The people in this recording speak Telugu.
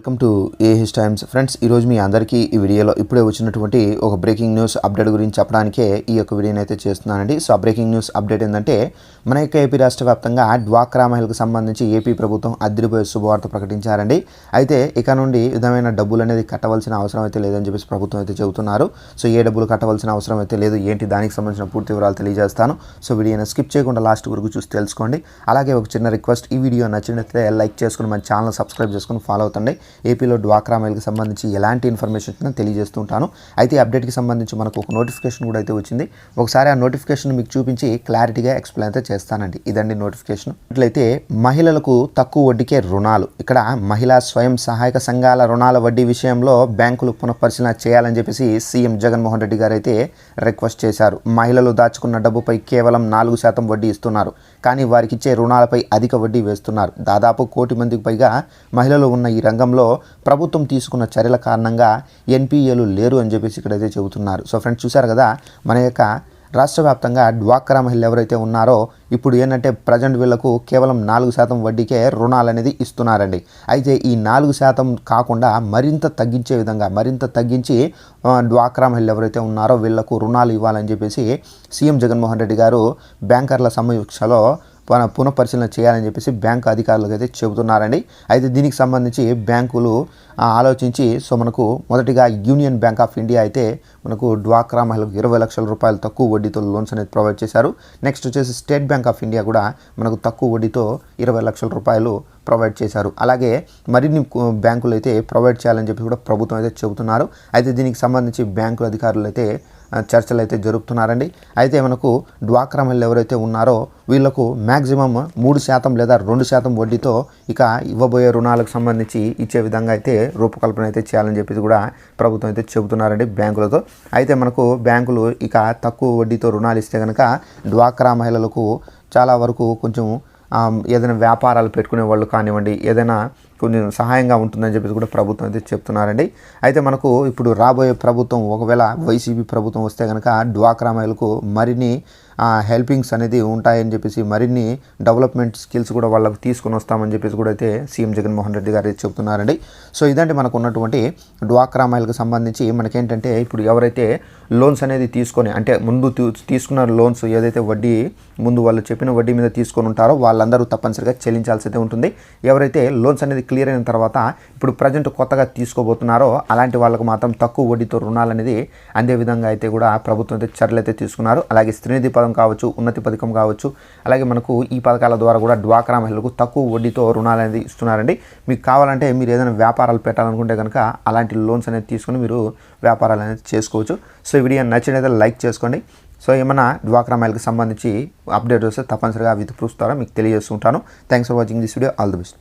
Welcome to AH times friends ఈరోజు మీ అందరికీ ఈ వీడియోలో ఇప్పుడే వచ్చినటువంటి ఒక బ్రేకింగ్ న్యూస్ అప్డేట్ గురించి చెప్పడానికే ఈ యొక్క వీడియోని అయితే చేస్తున్నానండి. సో ఆ బ్రేకింగ్ న్యూస్ అప్డేట్ ఏంటంటే మన యొక్క ఏపీ రాష్ట్ర వ్యాప్తంగా డ్వాక్రా మహిళకు సంబంధించి ఏపీ ప్రభుత్వం అద్దరిపోయే శుభవార్త ప్రకటించారండి. అయితే ఇక నుండి విధమైన డబ్బులు అనేది కట్టవలసిన అవసరం అయితే లేదని చెప్పేసి ప్రభుత్వం అయితే చెబుతున్నారు. సో ఏ డబ్బులు కట్టవలసిన అవసరం అయితే లేదు ఏంటి దానికి సంబంధించిన పూర్తి వివరాలు తెలియజేస్తాను. సో వీడియోని స్కిప్ చేయకుండా లాస్ట్ వరకు చూసి తెలుసుకోండి. అలాగే ఒక చిన్న రిక్వెస్ట్ ఈ వీడియో నచ్చినట్లయితే లైక్ చేసుకుని మన ఛానల్ సబ్స్క్రైబ్ చేసుకుని ఫాలో అవుతండి. ఏపీలో డ్వాక్రా మైల్కి సంబంధించి ఎలాంటి ఇన్ఫర్మేషన్ వచ్చినా తెలియజేస్తుంటాను. అయితే ఈ అప్డేట్కి సంబంధించి మనకు ఒక నోటిఫికేషన్ కూడా అయితే వచ్చింది. ఒకసారి ఆ నోటిఫికేషన్ మీకు చూపించి క్లారిటీగా ఎక్స్ప్లెయిన్ అయితే చేస్తానండి. ఇదండి నోటిఫికేషన్. ఇట్లయితే మహిళలకు తక్కువ వడ్డీకే రుణాలు. ఇక్కడ మహిళా స్వయం సహాయక సంఘాల రుణాల వడ్డీ విషయంలో బ్యాంకులు పునఃపరిశీలన చేయాలని చెప్పేసి సీఎం జగన్మోహన్ రెడ్డి గారు అయితే రిక్వెస్ట్ చేశారు. మహిళలు దాచుకున్న డబ్బుపై కేవలం నాలుగు శాతం వడ్డీ ఇస్తున్నారు. కానీ వారికి ఇచ్చే రుణాలపై అధిక వడ్డీ వేస్తున్నారు. దాదాపు కోటి మందికి పైగా మహిళలు ఉన్న ఈ రంగంలో ప్రభుత్వం తీసుకున్న చర్యల కారణంగా ఎన్పిఏలు లేరు అని చెప్పేసి ఇక్కడైతే చెబుతున్నారు. సో ఫ్రెండ్స్ చూశారు కదా మన యొక్క రాష్ట్ర వ్యాప్తంగా డ్వాక్రా మహిళలు ఎవరైతే ఉన్నారో ఇప్పుడు ఏంటంటే ప్రజెంట్ వీళ్ళకు కేవలం నాలుగు శాతం వడ్డీకే రుణాలు అనేది ఇస్తున్నారండి. అయితే ఈ నాలుగు శాతం కాకుండా మరింత తగ్గించే విధంగా మరింత తగ్గించి డ్వాక్రా మహిళలు ఎవరైతే ఉన్నారో వీళ్ళకు రుణాలు ఇవ్వాలని చెప్పేసి సీఎం జగన్మోహన్ రెడ్డి గారు బ్యాంకర్ల సమీక్షలో పునఃపరిశీలన చేయాలని చెప్పేసి బ్యాంకు అధికారులకు అయితే చెబుతున్నారండి. అయితే దీనికి సంబంధించి బ్యాంకులు ఆలోచించి సో మనకు మొదటిగా యూనియన్ బ్యాంక్ ఆఫ్ ఇండియా అయితే మనకు డ్వాక్రా మహిళలకు ఇరవై లక్షల రూపాయలు తక్కువ వడ్డీతో లోన్స్ అనేది ప్రొవైడ్ చేశారు. నెక్స్ట్ వచ్చేసి స్టేట్ బ్యాంక్ ఆఫ్ ఇండియా కూడా మనకు తక్కువ వడ్డీతో ఇరవై లక్షల రూపాయలు ప్రొవైడ్ చేశారు. అలాగే మరిన్ని బ్యాంకులు అయితే ప్రొవైడ్ చేయాలని చెప్పి కూడా ప్రభుత్వం అయితే చెబుతున్నారు. అయితే దీనికి సంబంధించి బ్యాంకు అధికారులు అయితే చర్చలు అయితే జరుపుతున్నారండి. అయితే మనకు డ్వాక్రా మహిళలు ఎవరైతే ఉన్నారో వీళ్ళకు మ్యాక్సిమం మూడు శాతం లేదా రెండు శాతం వడ్డీతో ఇక ఇవ్వబోయే రుణాలకు సంబంధించి ఇచ్చే విధంగా అయితే రూపకల్పన అయితే చేయాలని చెప్పేసి కూడా ప్రభుత్వం అయితే చెబుతున్నారండి బ్యాంకులతో. అయితే మనకు బ్యాంకులు ఇక తక్కువ వడ్డీతో రుణాలు ఇస్తే కనుక డ్వాక్రా మహిళలకు చాలా వరకు కొంచెం ఏదైనా వ్యాపారాలు పెట్టుకునే వాళ్ళు కానివ్వండి ఏదైనా కొంచెం సహాయంగా ఉంటుందని చెప్పేసి కూడా ప్రభుత్వం అయితే చెప్తున్నారండి. అయితే మనకు ఇప్పుడు రాబోయే ప్రభుత్వం ఒకవేళ వైసీపీ ప్రభుత్వం వస్తే కనుక డ్వాక్రా మహిళలకు మరిన్ని హెల్పింగ్స్ అనేది ఉంటాయని చెప్పేసి మరిన్ని డెవలప్మెంట్ స్కిల్స్ కూడా వాళ్ళకు తీసుకొని వస్తామని చెప్పేసి కూడా అయితే సీఎం జగన్మోహన్ రెడ్డి గారు అయితే చెప్తున్నారండి. సో ఇదంటే మనకు ఉన్నటువంటి డ్వాక్రా మహిళకు సంబంధించి మనకేంటంటే ఇప్పుడు ఎవరైతే లోన్స్ అనేది తీసుకొని అంటే ముందు తీసుకున్న లోన్స్ ఏదైతే వడ్డీ ముందు వాళ్ళు చెప్పిన వడ్డీ మీద తీసుకొని ఉంటారో వాళ్ళందరూ తప్పనిసరిగా చెల్లించాల్సి అయితే ఉంటుంది. ఎవరైతే లోన్స్ అనేది క్లియర్ అయిన తర్వాత ఇప్పుడు ప్రజెంట్ కొత్తగా తీసుకోబోతున్నారో అలాంటి వాళ్ళకు మాత్రం తక్కువ వడ్డీతో రుణాలు అనేది అందే విధంగా అయితే కూడా ప్రభుత్వం అయితే చర్యలు అయితే తీసుకున్నారు. అలాగే స్త్రీనిధి పథకం కావచ్చు ఉన్నతి పథకం కావచ్చు అలాగే మనకు ఈ పథకాల ద్వారా కూడా డ్వాక్రా మహిళలకు తక్కువ వడ్డీతో రుణాలు అనేది ఇస్తున్నారండి. మీకు కావాలంటే మీరు ఏదైనా వ్యాపారాలు పెట్టాలనుకుంటే కనుక అలాంటి లోన్స్ అనేది తీసుకుని మీరు వ్యాపారాలు అనేది చేసుకోవచ్చు. సో ఈ వీడియో నచ్చినైతే లైక్ చేసుకోండి. సో ఏమైనా డ్వాక్రా మహిళకి సంబంధించి అప్డేట్ వస్తే తప్పనిసరిగా విధి ప్రూఫ్ ద్వారా మీకు తెలియజేస్తుంటాను. Thanks for watching this video all the best